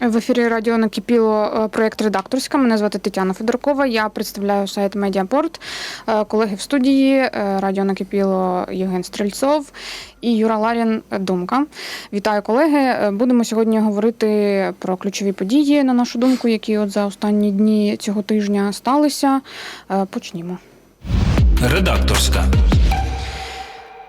В ефірі радіо накипіло е, проєкт редакторська. Мене звати Тетяна Федоркова. Я представляю сайт Медіапорт. Е, Колеги в студії е, радіо накипіло Євген Стрельцов і Юра Ларін Думка. Вітаю, колеги. Будемо сьогодні говорити про ключові події, на нашу думку, які от за останні дні цього тижня сталися. Почнімо. Редакторська.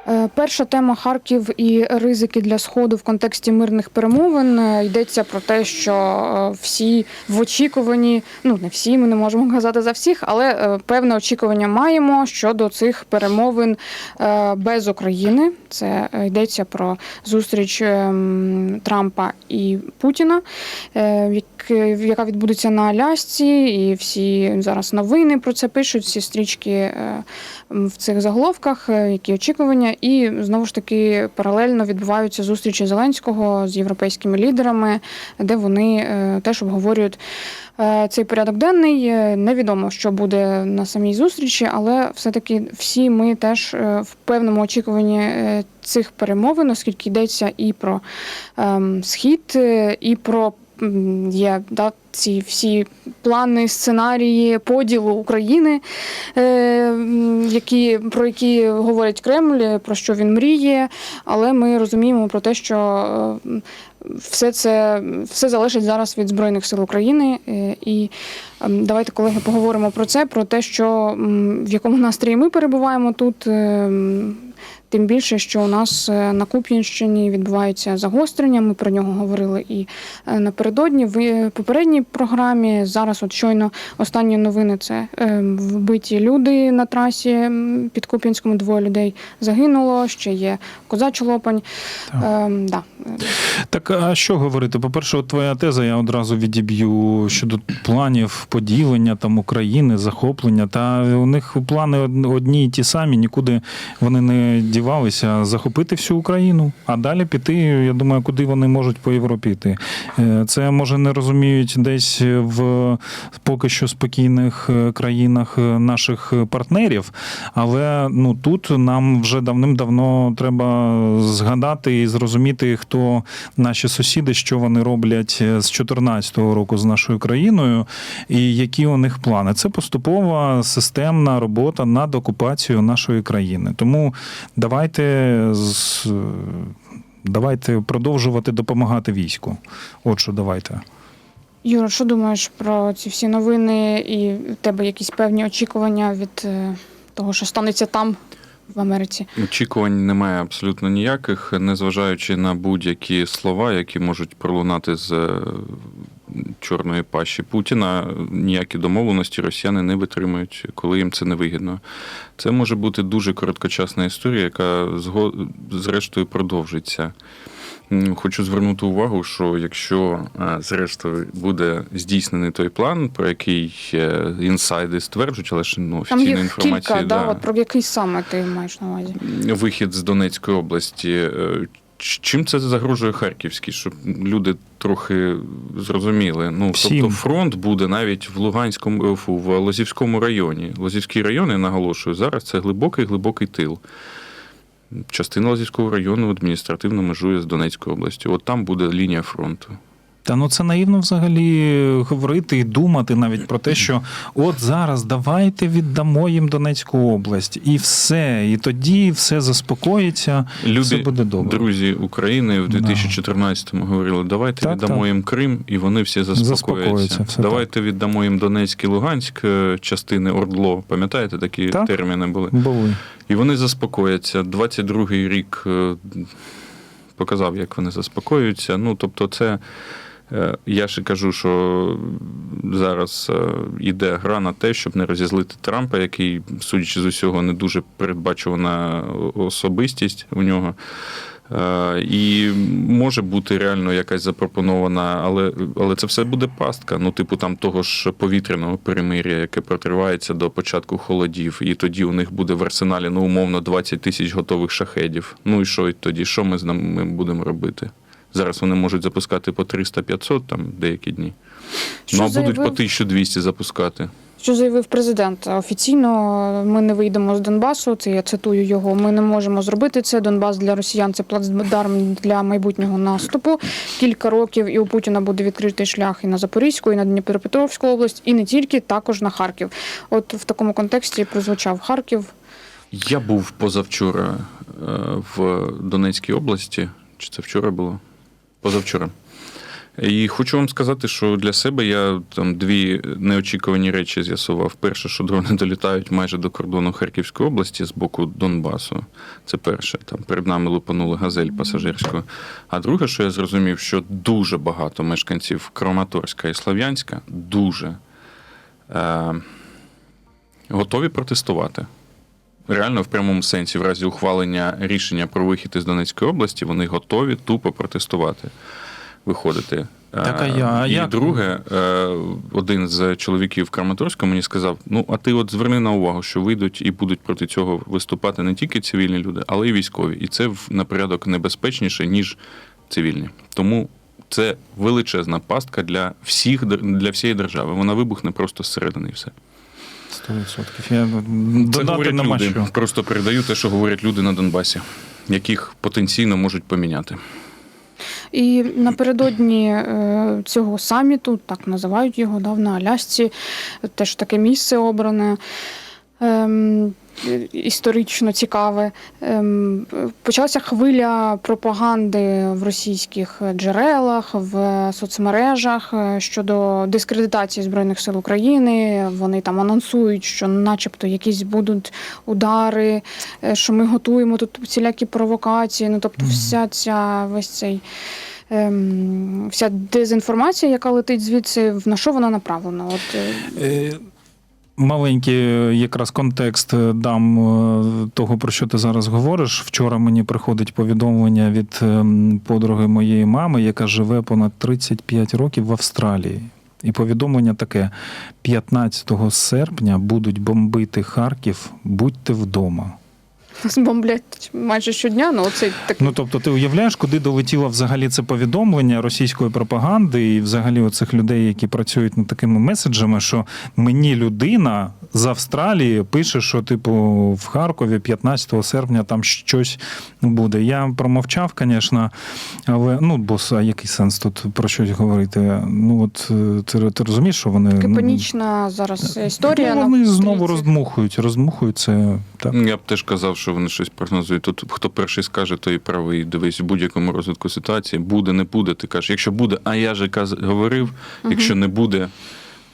Е, Перша тема Харків і ризики для сходу в контексті мирних перемовин. Е, Йдеться про те, що е, всі в очікуванні, ну не всі, ми не можемо казати за всіх, але певне очікування маємо щодо цих перемовин без України. Це йдеться про зустріч ем, Трампа і Путіна, яка відбудеться на Алясці, і всі зараз новини про це пишуть, всі стрічки е, в цих заголовках, е, які очікування, і знову ж таки паралельно відбуваються зустрічі Зеленського з європейськими лідерами, де вони е, теж обговорюють цей порядок денний. Невідомо, що буде на самій зустрічі, але все-таки всі ми теж в певному очікуванні цих перемовин, оскільки йдеться і про ем, схід, і про є да, ці всі плани, сценарії поділу України, е, які, про які говорить Кремль, про що він мріє, але ми розуміємо про те, що е, все це все залежить зараз від Збройних сил України. Е, І ем, давайте, колеги, поговоримо про це, про те, що в якому настрої ми перебуваємо тут. Тим більше, що у нас е, на Куп'янщині відбувається загострення. Ми про нього говорили і е, напередодні в е, попередній програмі. Зараз, от щойно останні новини це е, вбиті люди на трасі під Куп'янськом. Двоє людей загинуло. Ще є козачий лопань. Так. Ем, да. Так а що говорити? По-перше, от твоя теза я одразу відіб'ю щодо планів поділення там України, захоплення. Та у них плани одні і ті самі, нікуди вони не дівалися. Захопити всю Україну, а далі піти. Я думаю, куди вони можуть по Європі йти. Е, Це може не розуміють десь в поки що спокійних е, країнах е, наших партнерів. Але ну тут нам вже давним-давно треба згадати і зрозуміти, хто наші сусіди, що вони роблять з 2014 року з нашою країною, і які у них плани. Це поступова системна робота над окупацією нашої країни. Тому давайте з. Давайте продовжувати допомагати війську. От що давайте. Юра, що думаєш про ці всі новини і в тебе якісь певні очікування від е, того, що станеться там, в Америці? Очікувань немає абсолютно ніяких, незважаючи на будь-які слова, які можуть пролунати з е, чорної пащі Путіна. Ніякі домовленості росіяни не витримують, коли їм це не вигідно. Це може бути дуже короткочасна історія, яка зрештою продовжиться. Хочу звернути увагу, що якщо е, зрештою буде здійснений той план, про який е, інсайди стверджують, але ж ну, Там їх інформації кілька, да. да, от про який саме ти маєш на увазі? вихід з Донецької області. Е, Чим це загрожує Харківській, щоб люди трохи зрозуміли? Ну Всім. тобто фронт буде навіть в Луганському фу, в Лозівському районі. Лозівський район, я наголошую, зараз це глибокий глибокий тил. Частина Лозівського району адміністративно межує з Донецькою областю. От там буде лінія фронту. Та ну це наївно взагалі говорити і думати навіть про те, що от зараз давайте віддамо їм Донецьку область, і все, і тоді все заспокоїться, Люди, все буде добре. друзі України в 2014-му говорили, давайте Так, віддамо так. їм Крим, і вони всі заспокояться. Заспокояться, все давайте віддамо їм Донецьк і Луганськ, е, частини Ордло. Пам'ятаєте, такі Так. терміни були? Були. І вони заспокояться. 22-й рік е, показав, як вони заспокоюються. Ну, тобто, це. Е, Я ще кажу, що зараз е, йде гра на те, щоб не розізлити Трампа, який, судячи з усього, не дуже передбачувана особистість у нього. Е, І може бути реально якась запропонована, але, але це все буде пастка. Ну, типу, там того ж повітряного перемир'я, яке протривається до початку холодів, і тоді у них буде в арсеналі ну, умовно 20 тисяч готових шахедів. Ну і що і тоді? Що ми з ними будемо робити? Зараз вони можуть запускати по 300-500 там деякі дні. Що ну а будуть заявив? по 1200 запускати. Що заявив президент? Офіційно ми не вийдемо з Донбасу. Це я цитую його. Ми не можемо зробити це. Донбас для росіян це плацдарм для майбутнього наступу. Кілька років і у Путіна буде відкритий шлях і на Запорізьку, і на Дніпропетровську область, і не тільки, також на Харків. От в такому контексті прозвучав Харків. Я був позавчора е, в Донецькій області. Чи це вчора було? Позавчора. І хочу вам сказати, що для себе я там дві неочікувані речі з'ясував. Перше, що дрони долітають майже до кордону Харківської області з боку Донбасу. Це перше. Там перед нами лупанули газель пасажирську. А друге, що я зрозумів, що дуже багато мешканців Краматорська і Слов'янська дуже е, готові протестувати. Реально, в прямому сенсі, в разі ухвалення рішення про вихід із Донецької області, вони готові тупо протестувати, виходити. Так, а Е, я- а І як? друге, е, один з чоловіків Краматорська мені сказав: ну, а ти от зверни на увагу, що вийдуть і будуть проти цього виступати не тільки цивільні люди, але й військові. І це в- на порядок небезпечніше, ніж цивільні. Тому це величезна пастка для всіх для всієї держави. Вона вибухне просто зсередини і все. 100%. Я Це додати говорять нема люди. що. Просто передаю те, що говорять люди на Донбасі, яких потенційно можуть поміняти. І напередодні е, цього саміту, так називають його, да, на Алясці, теж таке місце обране. Ем, е, Історично цікаве. Ем, Почалася хвиля пропаганди в російських джерелах, в соцмережах е, щодо дискредитації Збройних сил України. Вони там анонсують, що, начебто, якісь будуть удари, е, що ми готуємо тут всілякі провокації. Ну тобто, вся ця весь цей. ем, Вся дезінформація, яка летить звідси, на що вона направлена? От е, Е, Маленький е, якраз контекст е, дам е, того, про що ти зараз говориш. Вчора мені приходить повідомлення від подруги моєї мами, яка живе понад 35 років в Австралії. І повідомлення таке: 15 серпня будуть бомбити Харків, будьте вдома. Бомблять майже щодня. Ну, оцей такий Ну тобто, ти уявляєш, куди долетіло взагалі це повідомлення російської пропаганди і взагалі оцих людей, які працюють над такими меседжами, що мені людина з Австралії пише, що типу в Харкові 15 серпня там щось буде. Я промовчав, звісно, але ну бо а який сенс тут про щось говорити? Ну от е, ти, ти розумієш, що вони Така ну, панічна зараз історія. Ну, вони знову роздмухують, роздмухують це так. Я б теж казав, що вони щось прогнозують. Тут хто перший скаже, той і правий. Дивись, в будь-якому розвитку ситуації буде, не буде. Ти кажеш, якщо буде, а я же каз... говорив, якщо не буде.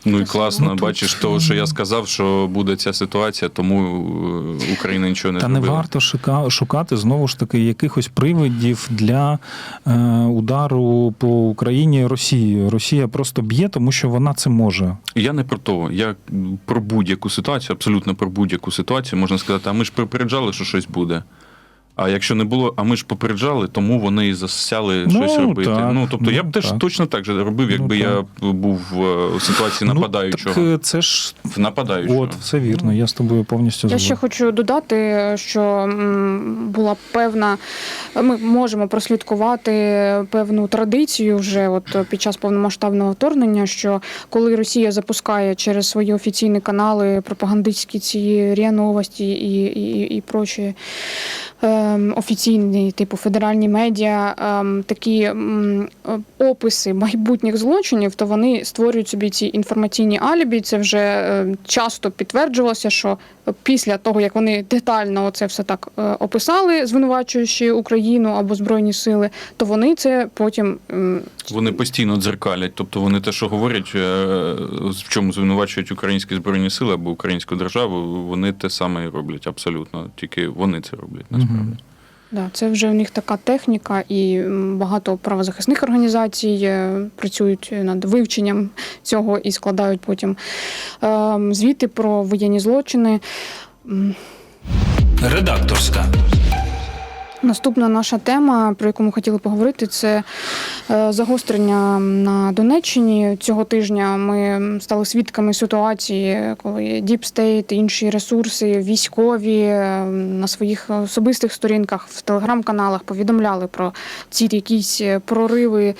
Ну і класно, Ну, бачиш, того, що я сказав, що буде ця ситуація, тому е, Україна нічого не Та не варто шука- шукати знову ж таки якихось привидів для е, удару по Україні Росії. Росія просто б'є, тому що вона це може. Я не про то. Я про будь-яку ситуацію, абсолютно про будь-яку ситуацію можна сказати, а ми ж попереджали, що щось буде. А якщо не було, а ми ж попереджали, тому вони і засяли Ну, щось робити. так, ну тобто я б ну, теж так. точно так же робив, якби Ну, я був е, у ситуації нападаючого. Ну, так е, це ж В нападаючого. от, все вірно. Я з тобою повністю Я ще хочу додати, що була певна, ми можемо прослідкувати певну традицію вже от під час повномасштабного вторгнення, що коли Росія запускає через свої офіційні канали пропагандистські ці РІА Новості і, і, і прочі офіційні, типу федеральні медіа, ем, такі описи майбутніх злочинів, то вони створюють собі ці інформаційні алібі. Це вже е, часто підтверджувалося, що після того, як вони детально це все так е, описали, звинувачуючи Україну або Збройні сили, то вони це потім Вони постійно дзеркалять. Тобто вони те, що говорять, е, в чому звинувачують українські збройні сили або українську державу, вони те саме і роблять абсолютно. Тільки вони це роблять насправді. Мгм. Да, це вже в них така техніка, і багато правозахисних організацій е, працюють над вивченням цього і складають потім е, звіти про воєнні злочини. Редакторська. Наступна наша тема, про яку ми хотіли поговорити, це е, загострення на Донеччині. Цього тижня ми стали свідками ситуації, коли Deep State, інші ресурси, військові е, на своїх особистих сторінках в телеграм-каналах повідомляли про ці якісь прориви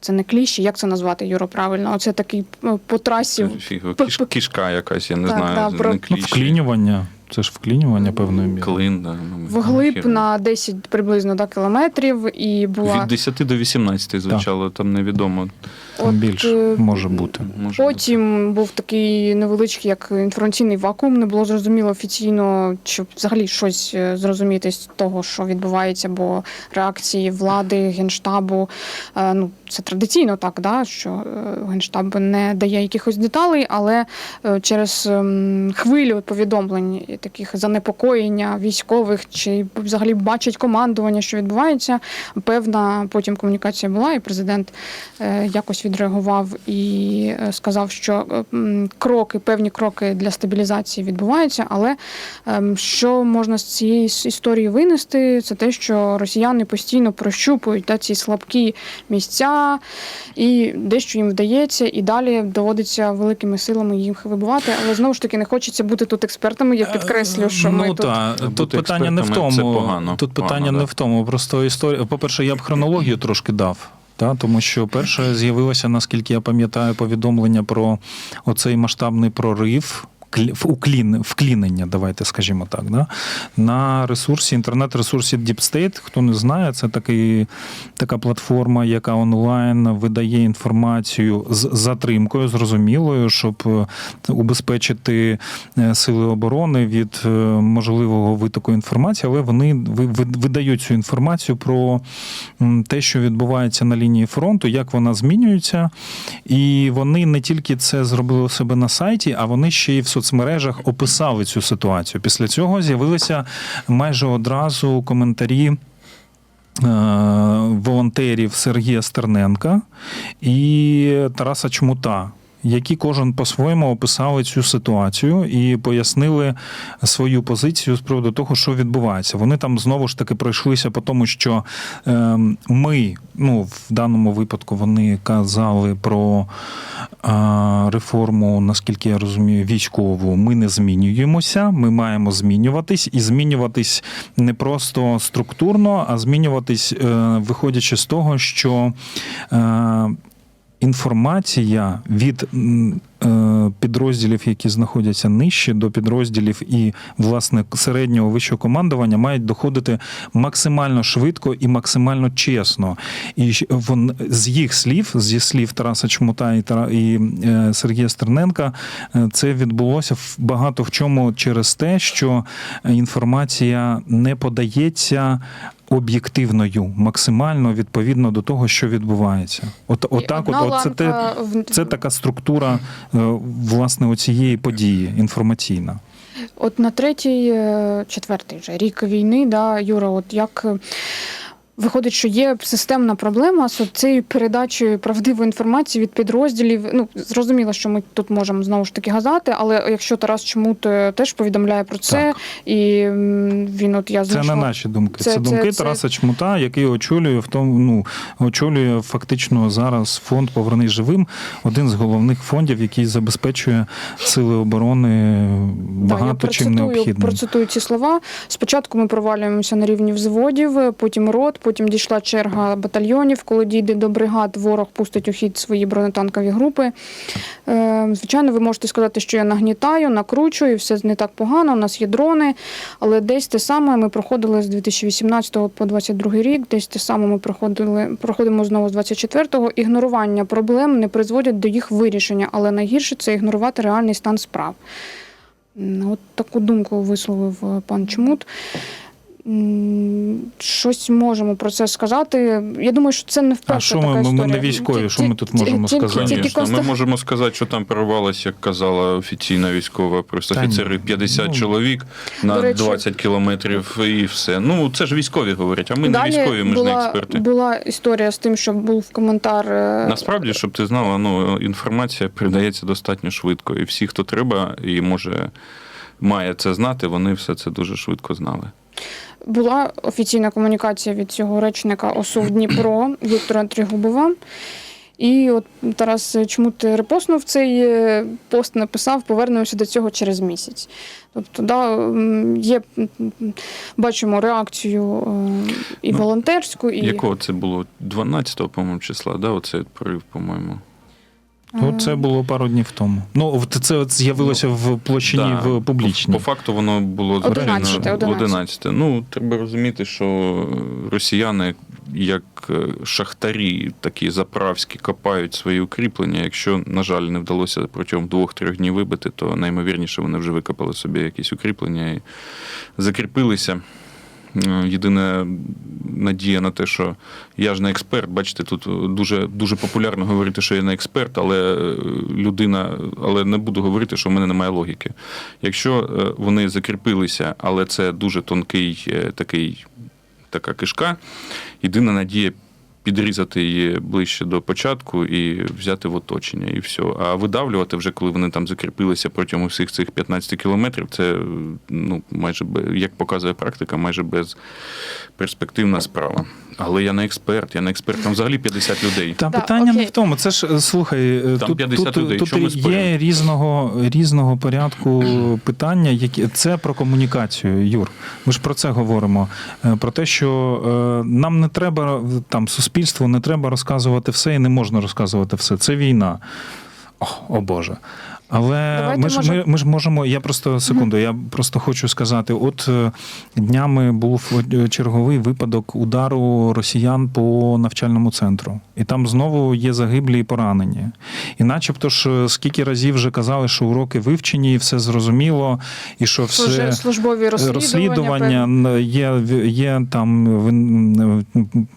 Це не кліщі, як це назвати, Юро, правильно? Оце такий е, по трасі. Фіг, П- кіш, п- кішка якась, я не Так, знаю. да, про- Ну, вклінювання. Це ж вклінювання певною мірою. Клин, да. ну, Вглиб на 10 приблизно да, кілометрів, і була Від 10 до 18 звучало, там невідомо. Там більше е, може бути. Може Потім був такий невеличкий, як інформаційний вакуум. Не було зрозуміло офіційно, чи взагалі щось е, зрозуміти з того, що відбувається, бо реакції влади, генштабу, е, ну це традиційно так, да, що генштаб не дає якихось деталей, але через ем, хвилю повідомлень таких занепокоєння військових, чи взагалі бачать командування, що відбувається. Певна потім комунікація була, і президент е, якось відреагував і е, сказав, що е, кроки, певні кроки для стабілізації відбуваються. Але ем, що можна з цієї історії винести, це те, що росіяни постійно прощупують да, ці слабкі місця, і дещо їм вдається, і далі доводиться великими силами їх вибивати. Але знову ж таки не хочеться бути тут експертами. Я підкреслю, що ну, ми та, тут Бути питання не в тому. це погано. Тут питання Погано, не да. в тому. Просто історія. По-перше, я б хронологію трошки дав. Та, тому що перше з'явилося, наскільки я пам'ятаю, повідомлення про оцей масштабний прорив. Уклін, вклінення, давайте скажімо так, да? на ресурсі, інтернет-ресурсі Deep State. Хто не знає, це такий, така платформа, яка онлайн видає інформацію з затримкою, зрозумілою, щоб е, убезпечити е, сили оборони від е, можливого витоку інформації, але вони ви- ви- видають цю інформацію про те, що відбувається на лінії фронту, як вона змінюється. І вони не тільки це зробили у себе на сайті, а вони ще й в соцмережах описали цю ситуацію. Після цього з'явилися майже одразу коментарі. е, Волонтерів Сергія Стерненка і Тараса Чмута, які кожен по-своєму описали цю ситуацію і пояснили свою позицію з приводу того, що відбувається. Вони там знову ж таки пройшлися по тому, що е, ми, ну в даному випадку, вони казали про е, реформу, наскільки я розумію, військову. Ми не змінюємося, ми маємо змінюватись і змінюватись не просто структурно, а змінюватись, е, виходячи з того, що. Інформація від е, підрозділів, які знаходяться нижче, до підрозділів і власне середнього вищого командування мають доходити максимально швидко і максимально чесно. І вон з їх слів, зі слів Тараса Чмута і, і е, Сергія Стерненка, е, це відбулося в- багато в чому через те, що інформація не подається об'єктивною, максимально відповідно до того, що відбувається. От, отак, от, от це, те, це така структура е, власне оцієї події інформаційна. От на третій, е, четвертий вже рік війни, да, Юра, от як. Е, Виходить, що є системна проблема з цією передачею правдивої інформації від підрозділів. Ну зрозуміло, що ми тут можемо знову ж таки газати, але якщо Тарас Чмут е, теж повідомляє про це, Так. і він, от я Це знайшла... не наші думки. Це, Це- думки це- Тараса Чмута, який очолює в тому, ну очолює фактично зараз фонд Повернись живим, один з головних фондів, який забезпечує сили оборони Да, багато я чим необхідним. процитую ці слова. Спочатку ми провалюємося на рівні взводів, потім рот, потім дійшла черга батальйонів. Коли дійде до бригад, ворог пустить у хід свої бронетанкові групи. Е, звичайно, ви можете сказати, що я нагнітаю, накручую, все не так погано. У нас є дрони, але десь те саме ми проходили з 2018 по 2022 рік, десь те саме ми проходили, проходимо знову з 24-го. Ігнорування проблем не призводять до їх вирішення, але найгірше це ігнорувати реальний стан справ. От таку думку висловив е, пан Чмут. Щось можемо про це сказати. Я думаю, що це не вперше. А що ми- така ми- ми не військові, що ми тут можемо тільки- сказати? тільки ми можемо сказати, що там прорвалося, як казала офіційна військова пресофіцери, ні. 50 Ну, чоловік на речі- 20 кілометрів і все. Ну, це ж військові говорять, а ми Далі не військові, ми ж не експерти. Була історія з тим, що був коментар. е, Насправді, щоб ти знала, ну інформація передається достатньо швидко. І всі, хто треба і може має це знати, вони все це дуже швидко знали. Була офіційна комунікація від цього речника ОСУВ Дніпро Віктора Тригубова. І от Тарас, чому ти репостнув цей е, пост, написав, повернемося до цього через місяць. Тобто, да, є, бачимо реакцію е, і Ну, волонтерську, і Якого це було? 12-го, по-моєму, числа, да? Оцей порив, по-моєму. Ну, це було пару днів тому. Ну, це от з'явилося в площині Да, в публічній. По, по факту воно було 11, звичайно, 11. 11. Ну, треба розуміти, що росіяни, як е, шахтарі, такі заправські, копають свої укріплення. Якщо, на жаль, не вдалося протягом двох-трьох днів вибити, то наймовірніше вони вже викопали собі якісь укріплення і закріпилися. Е, Єдина надія на те, що я ж не експерт. Бачите, тут дуже, дуже популярно говорити, що я не експерт, але е, людина, але не буду говорити, що в мене немає логіки. Якщо е, вони закріпилися, але це дуже тонкий такий, така кишка, єдина надія підрізати її ближче до початку і взяти в оточення, і все. А видавлювати вже, коли вони там закріпилися протягом всіх цих 15 кілометрів, це ну, майже як показує практика, майже безперспективна справа. Але я не експерт, я не експерт. Там взагалі 50 людей. Та Да, питання не в тому. Це ж е, слухай, е, Там тут, 50 тут, людей, тут чому ми є різного різного порядку питання, які це про комунікацію. Юр, ми ж про це говоримо. Е, Про те, що е, нам не треба там суспільству не треба розказувати все, і не можна розказувати все. Це війна. О, о Боже. Але ми ж, може- ми, ми ж можемо. Я просто секунду, я просто хочу сказати: от е, днями був е, черговий випадок удару росіян по навчальному центру, і там знову є загиблі і поранені. І начебто ж е, скільки разів вже казали, що уроки вивчені, і все зрозуміло, і що все службові розслідування. розслідування є, є там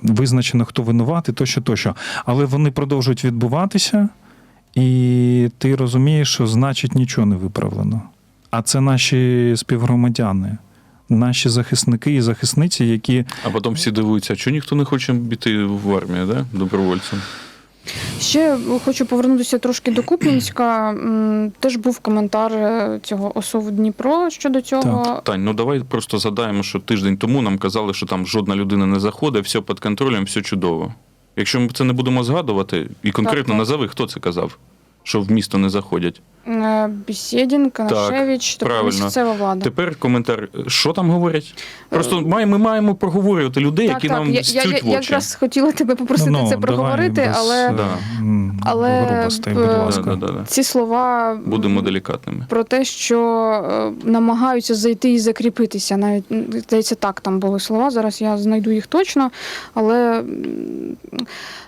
визначено, хто винуватий, тощо, тощо. Але вони продовжують відбуватися, і ти розумієш, що значить нічого не виправлено. А це наші співгромадяни, наші захисники і захисниці, які А потім всі дивуються, що ніхто не хоче піти в армію, да? добровольцем. Ще хочу повернутися трошки до Куп'янська. Теж був коментар е, цього ОСОВ Дніпро щодо цього. Тань, ну давай просто задаємо, що тиждень тому нам казали, що там жодна людина не заходить, все під контролем, все чудово. Якщо ми це не будемо згадувати, і конкретно так. назови, хто це казав, що в місто не заходять. Е, Бісєдін, Канашевич, тобто правильно. місцева влада. Тепер коментар, що там говорять? Просто має- ми маємо проговорювати людей, так, які так. нам я, я, стють в очі. якраз хотіла тебе попросити Ну, це давай проговорити, без, але е, Да. м, Але, грубостей, е, будь Да, ласка. да, да, да. ці слова Будемо делікатними. про те, що е, намагаються зайти і закріпитися. Навіть м, здається, так там були слова. Зараз я знайду їх точно. Але м,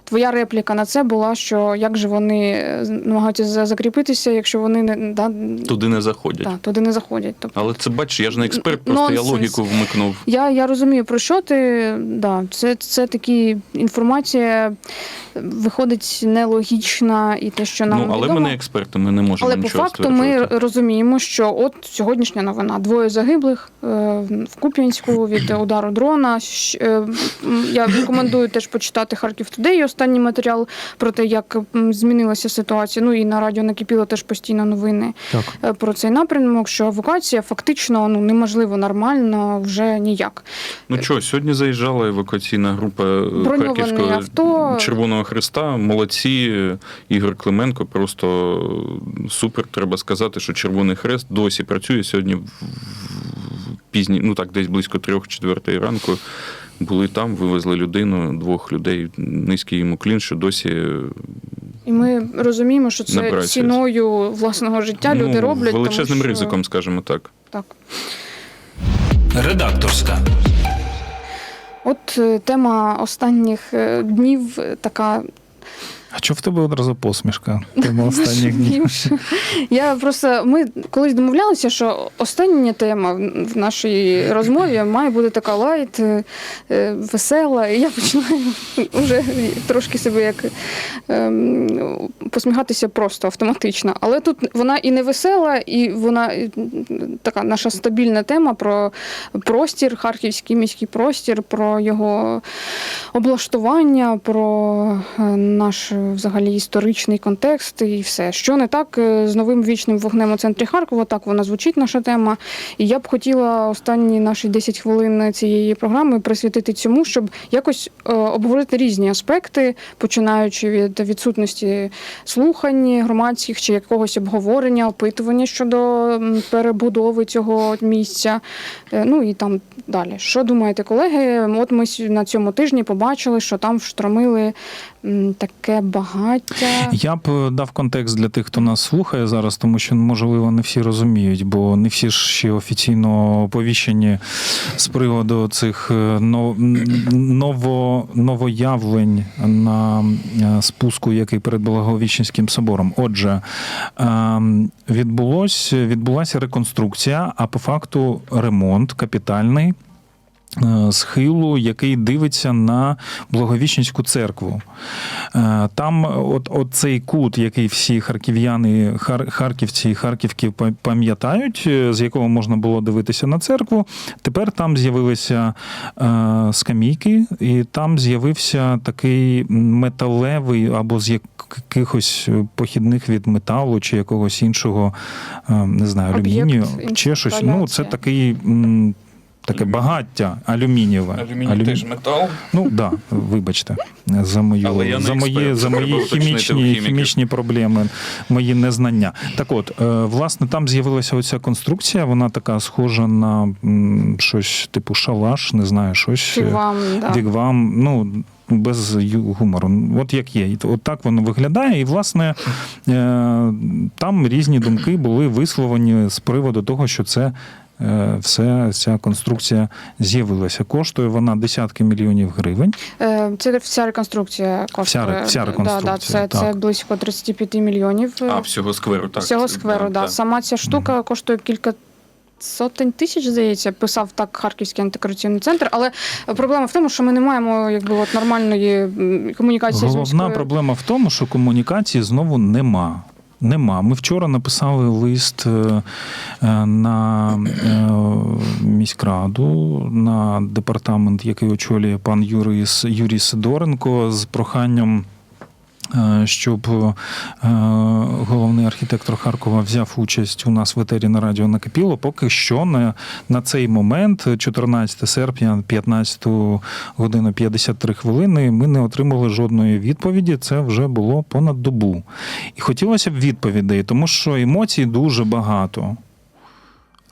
твоя репліка на це була, що як же вони е, намагаються за- закріпитися, якщо вони не да, Туди не заходять. да, туди не заходять. Тобто Але це бачиш, я ж не експерт, просто я логіку вмикнув. я, я розумію, про що ти. Да, це, це такі інформація виходить нелогічна і те, що нам ну, але відомо. ми не експерти, ми не можемо Але по факту ми розуміємо, що от сьогоднішня новина: двоє загиблих е, в Куп'янську від удару дрона. Е, Я рекомендую теж почитати Харків Тудей останній матеріал про те, як змінилася ситуація. Ну і на радіо накипіло теж постійно новини Так. е, про цей напрямок, що евакуація фактично ну неможливо нормально вже ніяк. Ну що, сьогодні заїжджала евакуаційна група е, Харківського авто. Червоного Христа. Молодці. Ігор Клименко просто супер. Треба сказати, що Червоний Хрест досі працює сьогодні в в пізні, ну так, десь близько трьох-четвертої ранку. Були там, вивезли людину, двох людей. Низький йому клін, що досі І ми розуміємо, що це Набирається. ціною власного життя люди ну, роблять величезним тому, що... ризиком, скажімо так. Так. Редакторська. От е, тема останніх е, днів е, така. А чого в тебе одразу посмішка? Тема останніх днів. Я просто ми колись домовлялися, що остання тема в- нашій розмові має бути така лайт, е, е, весела. І я починаю вже трошки себе як ем, посміхатися просто автоматично. Але тут вона і не весела, і вона така наша стабільна тема про простір, харківський міський простір, про його облаштування, про е, наш взагалі історичний контекст і все. Що не так е, з новим вічним вогнем у центрі Харкова? Так вона звучить наша тема. І я б хотіла останні наші 10 хвилин цієї програми присвятити цьому, щоб якось е, обговорити різні аспекти, починаючи від відсутності слухань громадських чи якогось обговорення, опитування щодо перебудови цього місця. Е, Ну і там далі. Що думаєте, колеги? От ми на цьому тижні побачили, що там вштромили таке багаття. Я б е, дав контекст для тих, хто нас слухає зараз, тому що можливо не всі розуміють, бо не всі ж ще офіційно оповіщені з приводу цих е, ново, новоявлень на е, спуску, який перед Благовіщенським собором. Отже, ем, відбулось, відбулася реконструкція, а по факту ремонт капітальний. Е, Схилу, який дивиться на Благовіщенську церкву. Е, Там, от, от цей кут, який всі харків'яни, хар, харківці і харківки пам'ятають, е, з якого можна було дивитися на церкву. Тепер там з'явилися скамійки, і там з'явився такий металевий або з якихось похідних від металу чи якогось іншого, не знаю, алюмінію, чи щось. Ну, це такий. Таке багаття алюмінієве. Алюмі- метал. Ну да, вибачте, за мою Але я не за мої за мої хімічні, хімічні проблеми, мої незнання. Так от, е, власне, там з'явилася оця конструкція, вона така схожа на м, щось типу шалаш, не знаю, щось. Чи е, да. Вігвам, ну. Без гумору, от як є, от так воно виглядає. І власне е, там різні думки були висловлені з приводу того, що це все ця конструкція з'явилася. Коштує вона десятки мільйонів гривень. Е, Це вся реконструкція коштує. Вся вся реконструкція, Да, да, це, це так. близько 35 мільйонів. е, А, всього скверу, так. всього Це- скверу. Да, Сама ця штука коштує кілька. Сотень тисяч, здається, писав так Харківський антикорупційний центр. Але проблема в тому, що ми не маємо якби от нормальної комунікації з міською. проблема в тому, що комунікації знову нема. Нема. Ми вчора написали лист е, е, на е, міськраду, на департамент, який очолює пан Юрій, Юрій Сидоренко, з проханням. Е, Щоб е, головний архітектор Харкова взяв участь у нас в етері на радіо накипіло, поки що на, на цей момент, 14 серпня, 15 година 53 хвилини, ми не отримали жодної відповіді. Це вже було понад добу. І хотілося б відповідей, тому що емоцій дуже багато.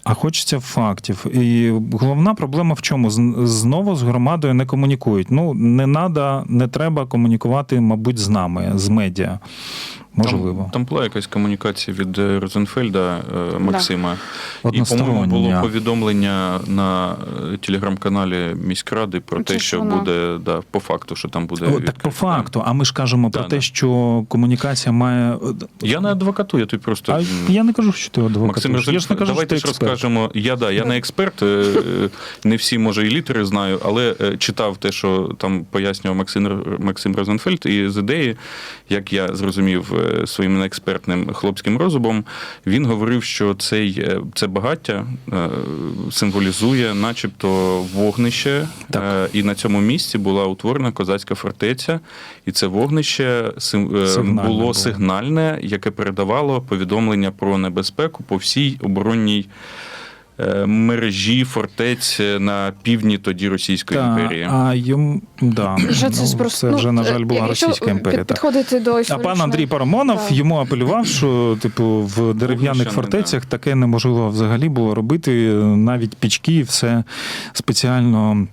А хочеться фактів. І головна проблема в чому? Знову з громадою не комунікують. Ну, не надо, не треба комунікувати, мабуть, з нами, з медіа. Можливо. Там, там була якась комунікація від е, Розенфельда е, Максима. І, по-моєму, було повідомлення на е, телеграм-каналі міськради про Це те, що вона. буде да, по факту, що там буде. О, так по факту, а ми ж кажемо про Да, те, що комунікація має. Я не адвокатую, я тобі просто. А я не кажу, що ти адвокат. Максим я ж не Розенфельд, кажу, що давайте ти експерт. розкажемо. Я да, я не експерт, не всі може і літери знаю, але читав те, що там пояснював Максим Максим Розенфельд, і з ідеї, як я зрозумів своїм неекспертним хлопським розумом, він говорив, що цей е, це багаття е, символізує, начебто, вогнище, Так. Е, і на цьому місці була утворена козацька фортеця, і це вогнище Сигнальне було було. сигнальне, яке передавало повідомлення про небезпеку по всій оборонній мережі фортець на півдні тоді Російської Та, імперії. а йому да, Вже це, ну, спрос- це вже, ну, на жаль, була Російська імперія. під- Підходити до А пан Андрій Парамонов Так. йому апелював, що типу в дерев'яних фортецях таке неможливо взагалі було робити. Навіть пічки, все спеціально.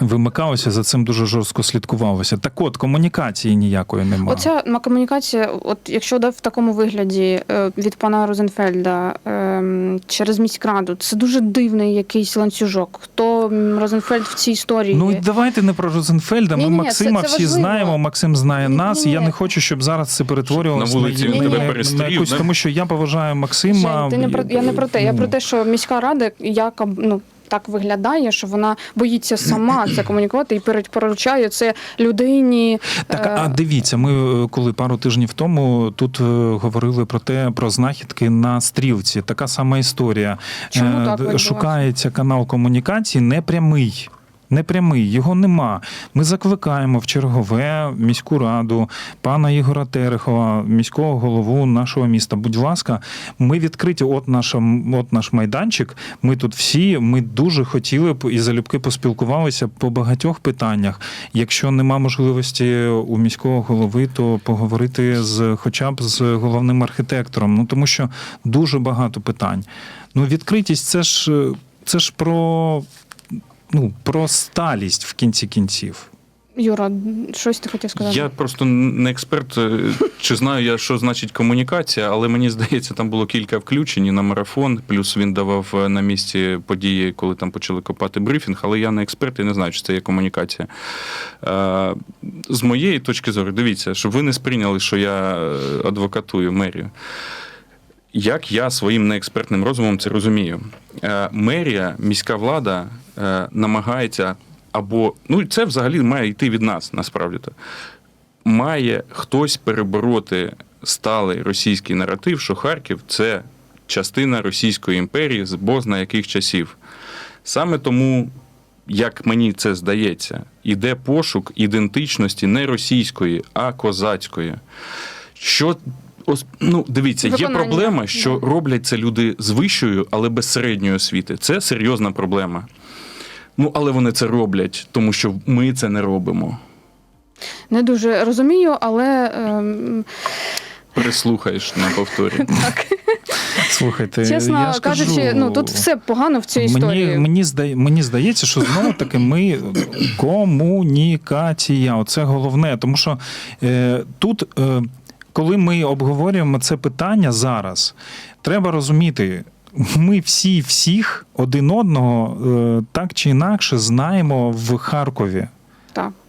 Вимикалося, за цим дуже жорстко слідкувалося. Так от, комунікації ніякої немає. Оця комунікація, от якщо да, в такому вигляді е, від пана Розенфельда ем, через міськраду, це дуже дивний якийсь ланцюжок. Хто Розенфельд в цій історії? Ну давайте не про Розенфельда. Ми Ні-ні-ні, Максима це- це всі важливо. знаємо. Максим знає нас. і Я Ні-ні-ні. не хочу, щоб зараз це перетворювалося на вулиці він тебе перестрів, якусь, тому що я поважаю Максима. Жень, ти не про я не про те. Я Ну, про те, що міська рада яка ну. Так виглядає, що вона боїться сама це комунікувати і передпоручає це людині. Так, е, а дивіться, ми е, коли пару тижнів тому тут е, говорили про те, про знахідки на стрілці. Така сама історія. Чому так? Шукається канал комунікації непрямий. Непрямий, його нема. Ми закликаємо в чергове міську раду, пана Ігора Терехова, міського голову нашого міста. Будь ласка, ми відкриті. От наша от наш майданчик. Ми тут всі. Ми дуже хотіли б і залюбки поспілкувалися по багатьох питаннях. Якщо нема можливості у міського голови, то поговорити з хоча б з головним архітектором. Ну тому що дуже багато питань. Ну, відкритість це ж це ж про, ну, про сталість в кінці кінців. Юра, щось ти хотів сказати? Я просто не експерт, е, чи знаю я, що значить комунікація, але мені здається, там було кілька включень на марафон. Плюс він давав е, на місці події, коли там почали копати брифінг. Але я не експерт і не знаю, чи це є комунікація. Е, З моєї точки зору, дивіться, щоб ви не сприйняли, що я адвокатую мерію. Як я своїм неекспертним розумом це розумію? Мерія, міська влада намагається або ну це взагалі має йти від нас, насправді то. Має хтось перебороти сталий російський наратив, що Харків це частина Російської імперії з бозна яких часів. Саме тому, як мені це здається, іде пошук ідентичності не російської, а козацької. Що ос- ну, дивіться, є Виконання, проблема, що да. роблять це люди з вищою, але без середньої освіти. Це серйозна проблема. Ну, але вони це роблять, тому що ми це не робимо. Не дуже розумію, але ем, Прислухаєш на повторі. так, Слухайте, чесно я кажучи, кажу, ну тут все погано в цій історії. Мені, мені, здає, мені здається, що знову таки ми комунікація. Оце головне. Тому що е, тут, е, коли ми обговорюємо це питання зараз, треба розуміти. Ми всі всіх один одного е, так чи інакше знаємо в Харкові.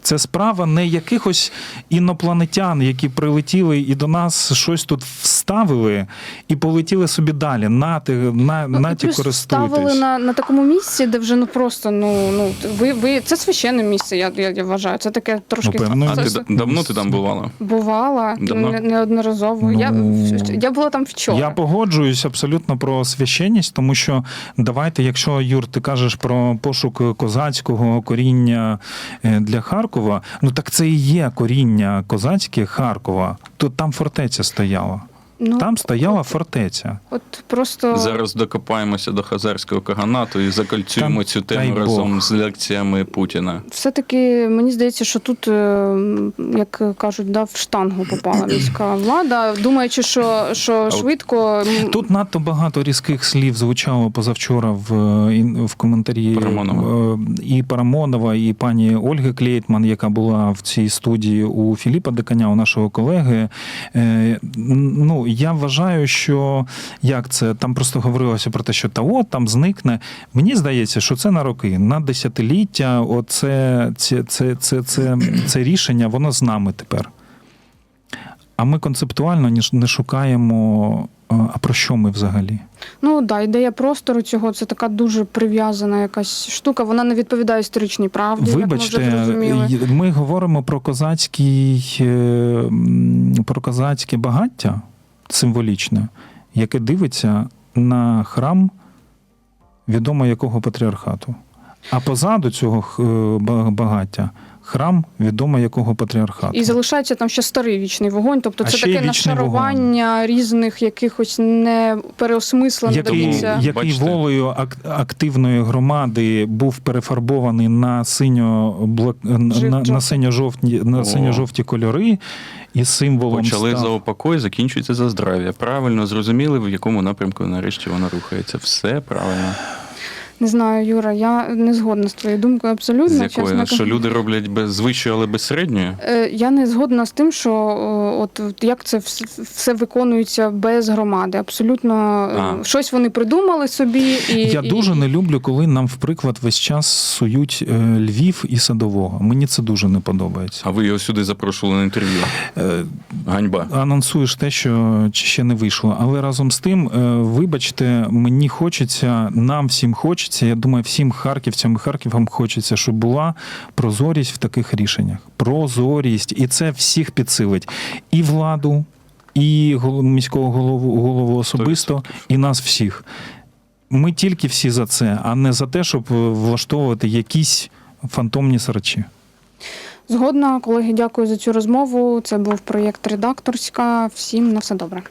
Це справа не якихось інопланетян, які прилетіли і до нас щось тут вставили і полетіли собі далі. Нати, на, Ну, і наті плюс користуйтесь. ставили на, на такому місці, де вже ну просто ну ну ви, ви це священне місце. Я, я, я вважаю. Це таке трошки Ну, А це- ти це- давно ти там бувала? бувала Давно? не- неодноразово. Ну, я, я була там вчора. Я погоджуюсь абсолютно про священність, тому що давайте, якщо Юр, ти кажеш про пошук козацького коріння е, для Харкова, ну так це і є коріння козацьке Харкова. То там фортеця стояла. Ну, Там стояла фортеця. От просто Зараз докопаємося до хазарського каганату і закольцюємо Там, цю дай тему Бог. разом з лекціями Путіна. все-таки мені здається, що тут, е, як кажуть, да, в штангу попала міська влада, думаючи, що, що швидко м, Тут надто багато різких слів звучало позавчора в, е, ін- в коментарі Парамонова. е, і Парамонова, і пані Ольги Клейтман, яка була в цій студії у Філіпа Деканя, у нашого колеги. Е, Ну, я вважаю, що як це там просто говорилося про те, що та от там зникне. Мені здається, що це на роки, на десятиліття. Оце це, це, це, це, це рішення, воно з нами тепер. А ми концептуально не шукаємо, а про що ми взагалі? ну да, ідея простору цього це така дуже прив'язана якась штука. Вона не відповідає історичній правді. Вибачте, як ми вже ми говоримо про козацький, е, про козацьке багаття символічне, яке дивиться на храм відомо якого патріархату. А позаду цього е, ба- багаття храм відомо якого патріархату. І залишається там ще старий вічний вогонь. Тобто А це таке нашарування різних якихось не переосмислених до який, кінця. Який Бачите. волею ак- активної громади був перефарбований на синьо на, на синьо-жовті на О. синьо-жовті кольори і символом Почали став... за упокой, закінчується за здрав'я. Правильно зрозуміли, в якому напрямку нарешті вона рухається. Все правильно. Не знаю, Юра, я не згодна з твоєю думкою абсолютно. З чесно що люди роблять без з вищої, але без середньої. Е, Я не згодна з тим, що от от як це все виконується без громади. Абсолютно е, А. щось вони придумали собі, і Я і- дуже не люблю, коли нам, в приклад, весь час сують е, Львів і Садового. Мені це дуже не подобається. А ви його сюди запрошували на інтерв'ю. Е, Ганьба. анонсуєш те, що ще не вийшло. Але разом з тим, е, вибачте, мені хочеться, нам всім хочеться. Я думаю, всім харківцям і харківам хочеться, щоб була прозорість в таких рішеннях. Прозорість, і це всіх підсилить і владу, і міського голову, голову особисто, і нас всіх. Ми тільки всі за це, а не за те, щоб е, влаштовувати якісь. фантомні срачі. Згодна, колеги, дякую за цю розмову. Це був проєкт редакторська. Всім на все добре.